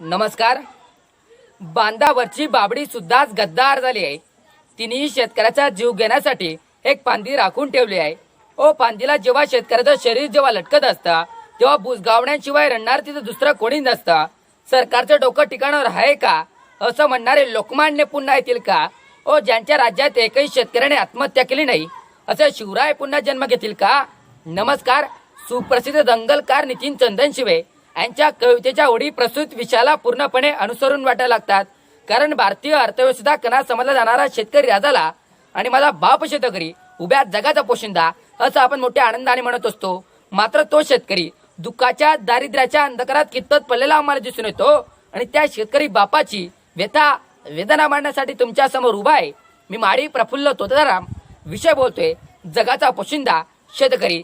नमस्कार. बांधावरची बाबडी सुद्धाच गद्दार झाली आहे. तिने शेतकऱ्याचा जीव घेण्यासाठी एक पांदी राखून ठेवली आहे. ओ पांदीला जेव्हा शेतकऱ्याचं शरीर जेव्हा लटकत असतं तेव्हा बुजगावण्याशिवाय रडणार तिथं दुसरं कोणी नसतं. सरकारचं डोकं ठिकाणावर आहे का? असं म्हणणारे लोकमान्य पुन्हा येतील का? ओ ज्यांच्या राज्यात एकही शेतकऱ्याने आत्महत्या केली नाही असे शिवराय पुन्हा जन्म घेतील का? नमस्कार. सुप्रसिद्ध दंगलकार नितीन चंदन शिवे. यांच्या कवितेच्या ओढी प्रस्तुत विषयाला पूर्णपणे अनुसरून वाटायला लागतात. कारण भारतीय अर्थव्यवस्था कणा समजला जाणारा शेतकरी राजाला आणि माझा बाप शेतकरी उभ्या जगाचा पोशिंदा असं आपण मोठ्या आनंदाने म्हणत असतो. मात्र तो शेतकरी दुःखाच्या दारिद्र्याच्या अंधकारात कितपत पडलेला आम्हाला दिसून येतो? आणि त्या शेतकरी बापाची व्यथा वेदना मांडण्यासाठी तुमच्यासमोर उभा आहे. मी माडी प्रफुल्ल तोताराम विषय बोलतोय. जगाचा पोशिंदा शेतकरी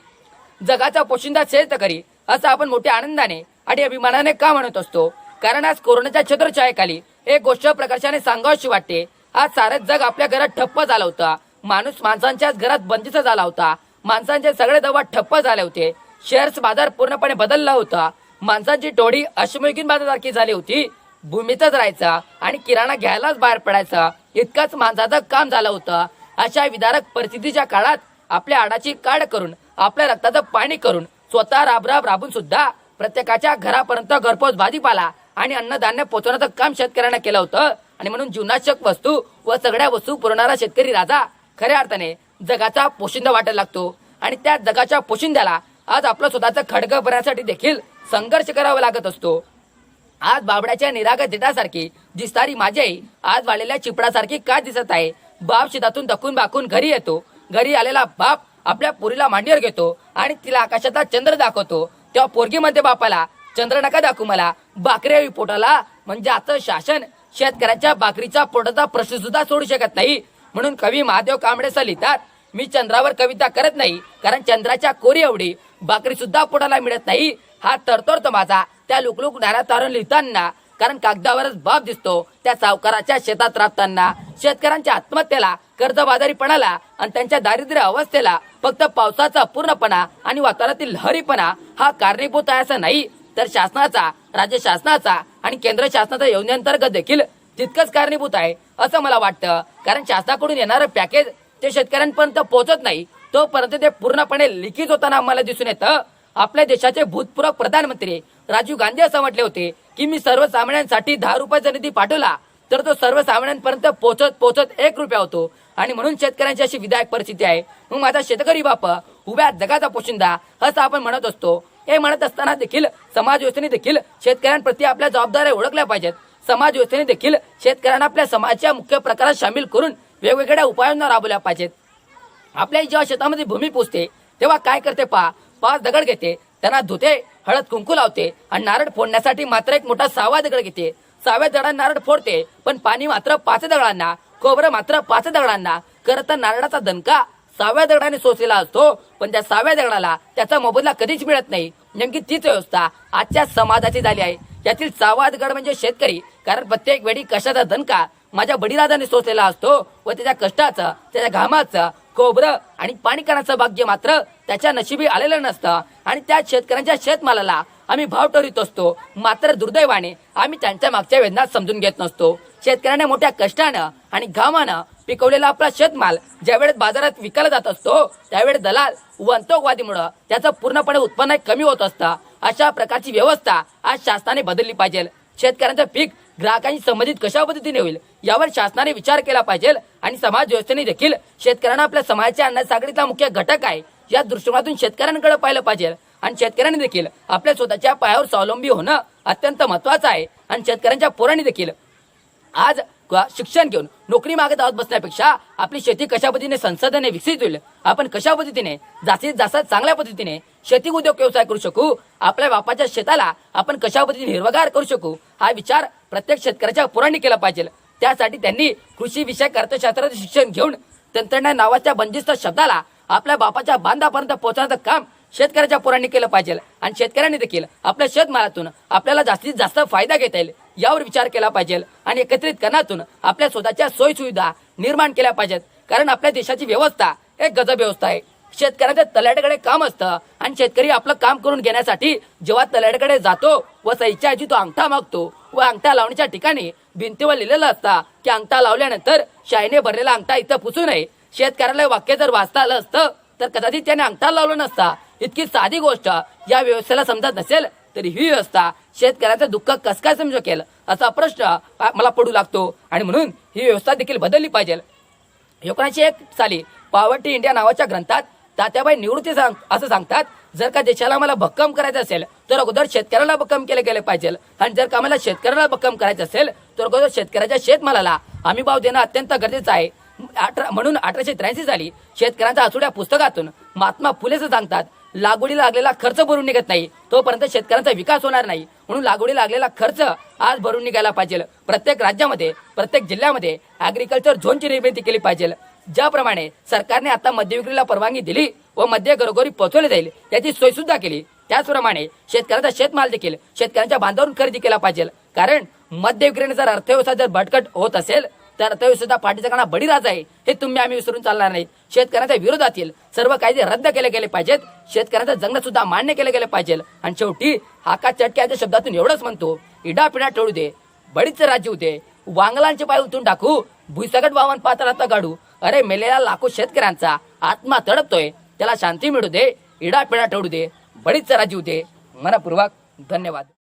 जगाचा पोशिंदा शेतकरी असं आपण मोठ्या आनंदाने आणि अभिमानाने का म्हणत असतो? कारण आज कोरोनाच्या छत्रछायेखाली एक गोष्ट प्रकर्षाने सांगावीशी वाटते. आज सारं जग आपल्या घरात ठप्प झाला होता. माणूस माणसांच्याच घरात बंदीचा झाला होता. माणसांचे सगळे दवा ठप्प झाले होते. शेअर्स बाजार पूर्णपणे बदलला होता. माणसांची टोळी अश्मयुगीन बाजारसारखी झाली होती. भूमीतच राहायचा आणि किराणा घ्यायलाच बाहेर पडायचा. इतकंच माणसाचं काम झालं होतं. अशा विदारक परिस्थितीच्या काळात आपल्या आडाची काढ करून आपल्या रक्ताचं पाणी करून स्वतः राबराब राबून सुद्धा प्रत्येकाच्या घरापर्यंत घरपोच भाजीपाला आणि अन्नधान्य पोहोचवण्याचं काम शेतकऱ्यांना केलं होतं. आणि म्हणून जीवनाशक वस्तू व सगळ्या वस्तू पुरवणारा शेतकरी राजा खऱ्या अर्थाने जगाचा पोशिंदा वाटायला लागतो. आणि त्या जगाच्या पोशिंद्याला आज आपलं स्वतःचं खडगं भरण्यासाठी देखील संघर्ष करावा लागत असतो. आज बाबड्याच्या निरागत देटासारखी दिसणारी माझी आई आज वाढलेल्या चिपडासारखी का दिसत आहे? बाप शेतातून दखून बाकून घरी येतो. घरी आलेला बाप आपल्या पुरीला मांडीवर घेतो आणि तिला आकाशाचा चंद्र दाखवतो. तेव्हा पोरगीमध्ये बापाला चंद्र नका दाखवू मला. बाकरी पोटाला. म्हणजे आता शासन शेतकऱ्याच्या बाकरीचा पोटाचा प्रश्न सुद्धा सोडू शकत नाही. म्हणून कवी महादेव कांबळे असं लिहितात मी चंद्रावर कविता करत नाही कारण चंद्राच्या कोरी एवढी बाकरी सुद्धा पोटाला मिळत नाही. हा तरतोडतो माझा. त्या लुकलुक नाऱ्या तारून लिहिताना कारण कागदावरच बाप दिसतो त्या सावकाराच्या शेतात राबताना शेतकऱ्यांच्या आत्महत्येला कर्जबाजारीपणाला आणि त्यांच्या दारिद्र्य अवस्थेला फक्त पावसाचा पूर्णपणा आणि वातावरणातील लहरीपणा हा कारणीभूत आहे असं नाही तर शासनाचा राज्य शासनाचा आणि केंद्र शासनाच्या योजनेअंतर्गत देखील तितकंच कारणीभूत आहे असं मला वाटतं. कारण शासनाकडून येणारं पॅकेज ते शेतकऱ्यांपर्यंत पोहोचत नाही तोपर्यंत ते पूर्णपणे लिखित होताना आम्हाला दिसून येतं. आपल्या देशाचे भूतपूर्व प्रधानमंत्री राजीव गांधी असं म्हटले होते की मी सर्वसामान्यांसाठी दहा रुपयाचा निधी पाठवला तर तो सर्वसामान्यांपर्यंत पोहोचत पोहोचत एक रुपया होतो. आणि म्हणून शेतकऱ्यांची अशी विधायक परिस्थिती आहे. मग माझा शेतकरी बाप उभ्या जगाचा पोशिंदा असं आपण म्हणत असतो. हे म्हणत असताना देखील समाज व्यवस्थेने देखील शेतकऱ्यांप्रती आपल्या जबाबदाऱ्या ओळखल्या पाहिजेत. समाज व्यवस्थेने देखील शेतकऱ्यांना आपल्या समाजच्या मुख्य प्रकारात सामील करून वेगवेगळ्या उपाययोजना राबवल्या पाहिजेत. आपल्या जेव्हा शेतामध्ये भूमी पोचते तेव्हा काय करते पहा? पाच दगड घेते त्यांना धुते हळद कुंकू लावते आणि नारळ फोडण्यासाठी मात्र एक मोठा सावा दगड घेते. सहाव्या दगडांना नारळ फोडते पण पाणी मात्र पाच दगडांना खोबरं मात्र पाच दगडांना खरं तर नारळाचा दणका सहाव्या दगडाने सोसलेला असतो पण त्या सहाव्या दगडाला त्याचा मोबदला कधीच मिळत नाही. नेमकी तीच व्यवस्था आजच्या समाजाची झाली आहे. यातील सहावा दगड म्हणजे शेतकरी कारण प्रत्येक वेळी कशाचा दणका माझ्या बडीराजाने सोसलेला असतो व त्याच्या कष्टाचं त्याच्या घामाचं खोबरं आणि पाणी करण्याचं भाग्य मात्र त्याच्या नशिबी आलेलं नसतं. आणि त्या शेतकऱ्यांच्या शेतमालाला आम्ही भाव ठरवित असतो. मात्र दुर्दैवाने आम्ही त्यांच्या मागच्या वेदना समजून घेत नसतो. शेतकऱ्याने मोठ्या कष्टानं आणि घामानं पिकवलेला आपला शेतमाल ज्यावेळेस बाजारात विकला जात असतो त्यावेळेस दलाल वंतोकवादीमुळं त्याचं पूर्णपणे उत्पन्न कमी होत असतं. अशा प्रकारची व्यवस्था आज शासनाने बदलली पाहिजे. शेतकऱ्यांचं पीक ग्राहकांशी संबंधित कशा पद्धतीने होईल यावर शासनाने विचार केला पाहिजे आणि समाज व्यवस्थेने देखील शेतकऱ्यांना आपल्या समाजाच्या अन्नसागरीचा मुख्य घटक आहे या दृष्टिकोनातून शेतकऱ्यांकडे पाहिलं पाहिजे. आणि शेतकऱ्यांनी देखील आपल्या स्वतःच्या पायावर स्वावलंबी होणं अत्यंत महत्वाचं आहे. आणि शेतकऱ्यांच्या पोरांनी देखील आज शिक्षण घेऊन नोकरी मागत आहोत बसण्यापेक्षा आपली शेती कशा पद्धतीने संसाधने विकसित होईल आपण कशा पद्धतीने जास्तीत जास्त चांगल्या पद्धतीने शेती उद्योग व्यवसाय करू शकू आपल्या बापाच्या शेताला आपण कशा पद्धतीने हिरवगार करू शकू हा विचार प्रत्येक शेतकऱ्याच्या पोरांनी केला पाहिजे. त्यासाठी त्यांनी कृषी विषयक अर्थशास्त्राचे शिक्षण घेऊन तंत्रज्ञान नावाच्या बंदिस्त शब्दाला आपल्या बापाच्या बांधापर्यंत पोहोचण्याचं काम शेतकऱ्याच्या पोरांनी केलं पाहिजे. आणि शेतकऱ्यांनी देखील आपल्या शेतमालातून आपल्याला जास्तीत जास्त फायदा घेता येईल यावर विचार केला पाहिजे आणि एकत्रित करण्यातून आपल्या स्वतःच्या सोयी सुविधा निर्माण केल्या पाहिजेत. कारण आपल्या देशाची व्यवस्था एक गजब व्यवस्था आहे. शेतकऱ्याच्या तलाट्याकडे काम असतं आणि शेतकरी आपलं काम करून घेण्यासाठी जेव्हा तलाट्याकडे जातो व सईच्या आधी तो अंगठा मागतो व अंगठा लावण्याच्या ठिकाणी भिंतीवर लिहिलेलं असता की अंगठा लावल्यानंतर शाईने भरलेला अंगठा इथं पुसू नये. शेतकऱ्याला वाक्य जर वाचता आलं असतं तर कदाचित त्याने अंगठा लावला नसता. इतकी साधी गोष्ट या व्यवस्थेला समजत नसेल तरी ही व्यवस्था शेतकऱ्याचं दुःख कस काय समजू केलं असा प्रश्न मला पडू लागतो. आणि म्हणून ही व्यवस्था देखील बदलली पाहिजे. एकोणीसशे एक साली पॉवर्टी इंडिया नावाच्या ग्रंथात तात्याबाई निवृत्ती सांग असं सांगतात जर का देशाला मला भक्कम करायचं असेल तर अगोदर शेतकऱ्याला भक्कम केले गेले पाहिजे. आणि जर का आम्हाला शेतकऱ्याला भक्कम करायचं असेल तर अगोदर शेतकऱ्याच्या शेतमालाला हमी भाव देणं अत्यंत गरजेचं आहे. अठरा म्हणून अठराशे त्र्याऐंशी साली शेतकऱ्यांच्या आसुड्या पुस्तकातून महात्मा फुलेचं सांगतात लागवडीला लागलेला खर्च भरून निघत नाही. तोपर्यंत शेतकऱ्यांचा विकास होणार नाही. म्हणून लागवडी लागलेला खर्च आज भरून निघायला पाहिजे. प्रत्येक राज्यामध्ये प्रत्येक जिल्ह्यामध्ये अॅग्रिकल्चर झोनची निर्मिती केली पाहिजे. ज्याप्रमाणे सरकारने आता मद्य विक्रीला परवानगी दिली व मद्य घरोघरी पोहोचवले जाईल याची सोय सुद्धा केली. त्याचप्रमाणे शेतकऱ्याचा शेतमाल देखील शेतकऱ्यांच्या बांधावरून खरेदी केला पाहिजे. कारण मद्य विक्रीने जर अर्थव्यवस्था जर भटकट होत असेल तर सुद्धा पाठीचा कणा बळीराज आहे. हे तुम्ही आम्ही विसरून चालणार नाहीत. शेतकऱ्यांच्या विरोधातील सर्व कायदे रद्द केले गेले पाहिजेत. शेतकऱ्यांचं जगणं सुद्धा मान्य केलं गेलं पाहिजे आणि शेवटी हाका चटक्याच्या शब्दातून एवढंच म्हणतो इडापिडा टळू दे बडीच राज्य होते वांगलांचे पाय उतरून टाकू भुईसगट वावन पात्रात गाडू अरे मेलेला लाखो शेतकऱ्यांचा आत्मा तडपतोय. त्याला शांती मिळू दे इडापिडा टळू दे बडीच राज्य होते मनपूर्वक धन्यवाद.